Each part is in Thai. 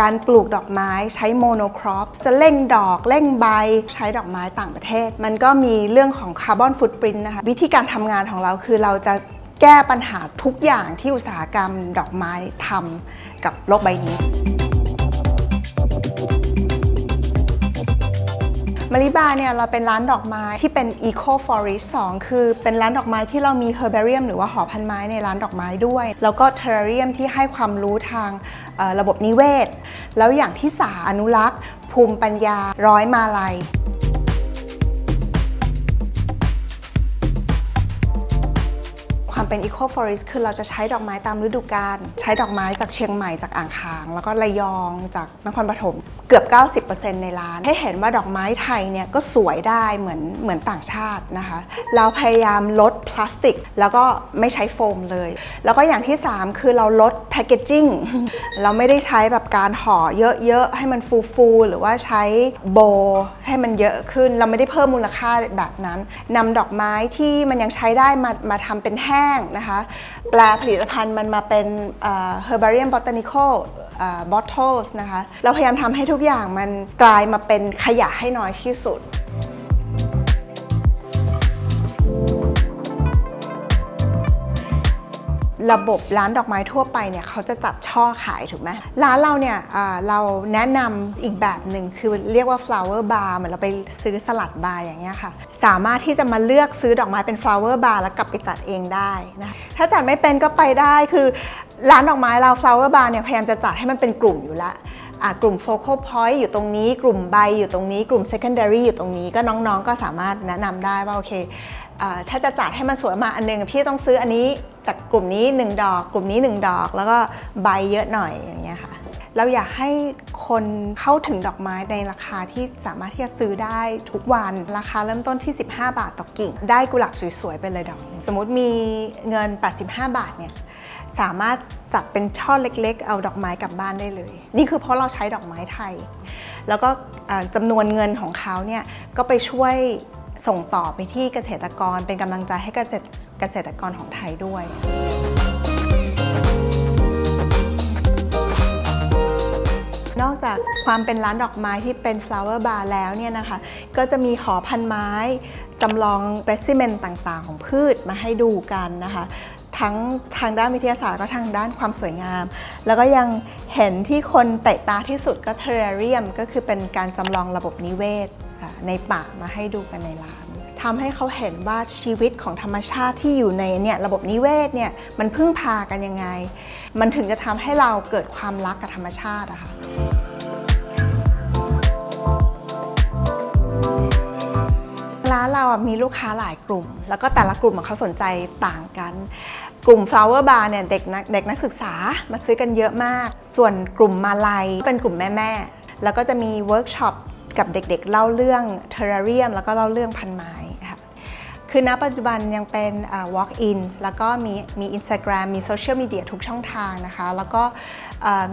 การปลูกดอกไม้ใช้โมโนครอปจะเร่งดอกเร่งใบใช้ดอกไม้ต่างประเทศ มันก็มีเรื่องของคาร์บอนฟุตปรินต์นะคะ วิธีการทำงานของเราคือเราจะแก้ปัญหาทุกอย่างที่อุตสาหกรรมดอกไม้ทำกับโลกใบนี้ มาริบาเนี่ยเราเป็นร้านดอกไม้ที่เป็น Eco Forest 2 คือเป็นร้านดอกไม้ที่เรามี Herbarium หรือว่าหอพันไม้ในร้านดอกไม้ด้วย แล้วก็ Terrarium ที่ให้ความรู้ทางระบบนิเวศ แล้วอย่างที่สาอนุรักษ์ ภูมิปัญญาร้อยมาลัยความเป็น Eco Forest คือเราจะใช้ดอกไม้ตามฤดูกาล ใช้ดอกไม้จากเชียงใหม่จากอ่างขาง แล้วก็ระยองจากนครปฐม เกือบ 90%ในร้าน ให้เห็นว่าดอกไม้ไทยเนี่ยก็สวยได้เหมือนเหมือนต่างชาตินะคะ เราพยายามลดพลาสติก แล้วก็ไม่ใช้โฟมเลย แล้วก็อย่างที่ 3 คือเราลดแพคเกจจิ้งเราไม่ได้ใช้แบบการห่อเยอะๆ ให้มันฟูๆ หรือว่าใช้โบให้มันเยอะขึ้น เราไม่ได้เพิ่มมูลค่าแบบนั้นนำดอกไม้ที่มันยังใช้ได้มามาทำเป็นแห้งนะคะ แปลผลิตภัณฑ์มันมาเป็นเอ่อ herbarium botanical เอ่อ bottles นะคะ เราพยายามทำให้ทุกอย่างมันกลายมาเป็นขยะให้น้อยที่สุดระบบร้านดอกไม้ทั่วไปเนี่ยเขาจะจัดช่อขายถูกไหมร้านเราเนี่ยเราแนะนำอีกแบบหนึ่งคือเรียกว่า flower bar เหมือนเราไปซื้อสลัดบาร์อย่างเงี้ยค่ะ สามารถที่จะมาเลือกซื้อดอกไม้เป็น flower bar แล้วกลับไปจัดเองได้นะถ้าจัดไม่เป็นก็ไปได้คือ ร้านดอกไม้เรา flower bar เนี่ยพยายามจะจัดให้มันเป็นกลุ่มอยู่ละกลุ่ม focal point อยู่ตรงนี้ กลุ่มใบอยู่ตรงนี้ กลุ่ม secondary อยู่ตรงนี้ก็น้องๆ ก็สามารถแนะนำได้ว่าโอเคถ้าจะจัดให้มันสวยมาอันหนึงพี่ต้องซื้ออันนี้จากกลุ่มนี้ 1 ดอก กลุ่มนี้ 1 ดอก แล้วก็ใบเยอะหน่อยอย่างเงี้ยค่ะเราอยากให้คนเข้าถึงดอกไม้ในราคาที่สามารถที่จะซื้อได้ทุกวันราคาเริ่มต้นที่ 15 บาทต่อกิ่ง ได้กุหลาบสวยๆไปเลยดอก สมมติมีเงิน 85 บาทเนี่ย สามารถจัดเป็นช่อเล็ก ๆ เอาดอกไม้กลับบ้านได้เลย นี่คือเพราะเราใช้ดอกไม้ไทย แล้วก็จำนวนเงินของเขาเนี่ยก็ไปช่วยส่งต่อไปที่เกษตรกรเป็นกำลังใจให้เกษตรเกษตรกรของไทยด้วยนอกจากความเป็นร้านดอกไม้ที่เป็น flower bar แล้วเนี่ยนะคะ ก็จะมีหอพันไม้จำลอง specimen ต่างๆ ของพืชมาให้ดูกันนะคะ ทั้งทางด้านวิทยาศาสตร์ก็ทางด้านความสวยงาม แล้วก็ยังเห็นที่คนเตะตาที่สุดก็ terrarium ก็คือเป็นการจำลองระบบนิเวศในป่ามาให้ดูกันในร้านทำให้เขาเห็นว่าชีวิตของธรรมชาติที่อยู่ในเนี่ยระบบนิเวศเนี่ยมันพึ่งพากันยังไง มันถึงจะทำให้เราเกิดความรักกับธรรมชาติอะค่ะ เราอะมีลูกค้าหลายกลุ่ม แล้วก็แต่ละกลุ่มเขาสนใจต่างกัน กลุ่ม flower bar เนี่ยเด็กนักเด็กนักศึกษามาซื้อกันเยอะมาก ส่วนกลุ่มมาลัยเป็นกลุ่มแม่ๆแล้วก็จะมีเวิร์กช็อปกับเด็กๆ เล่าเรื่อง terrarium แล้วก็เล่าเรื่องพันไม้ค่ะคือณปัจจุบันยังเป็น walk in แล้วก็มีมี Instagram มีโซเชียลมีเดียทุกช่องทางนะคะ แล้วก็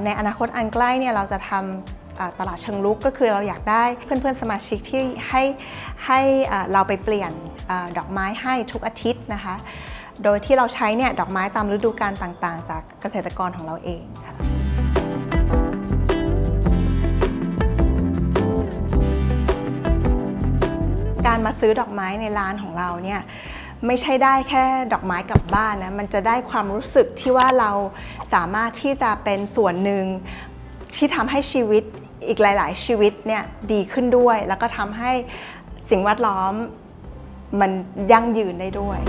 ในอนาคตอันใกล้เนี่ยเราจะทำ ตลาดเชิงลุกก็คือเราอยากได้เพื่อนๆสมาชิกที่ให้ให้เราไปเปลี่ยนอดอกไม้ให้ทุกอาทิตย์นะคะ โดยที่เราใช้เนี่ยดอกไม้ตามฤดูกาลต่างๆ จากเกษตรกรของเราเองค่ะการมาซื้อดอกไม้ในร้านของเราเนี่ยไม่ใช่ได้แค่ดอกไม้กลับบ้านนะ มันจะได้ความรู้สึกที่ว่าเราสามารถที่จะเป็นส่วนหนึ่งที่ทำให้ชีวิต อีกหลาย ๆ ชีวิตเนี่ยดีขึ้นด้วย แล้วก็ทำให้สิ่งแวดล้อมมันยั่งยืนได้ด้วย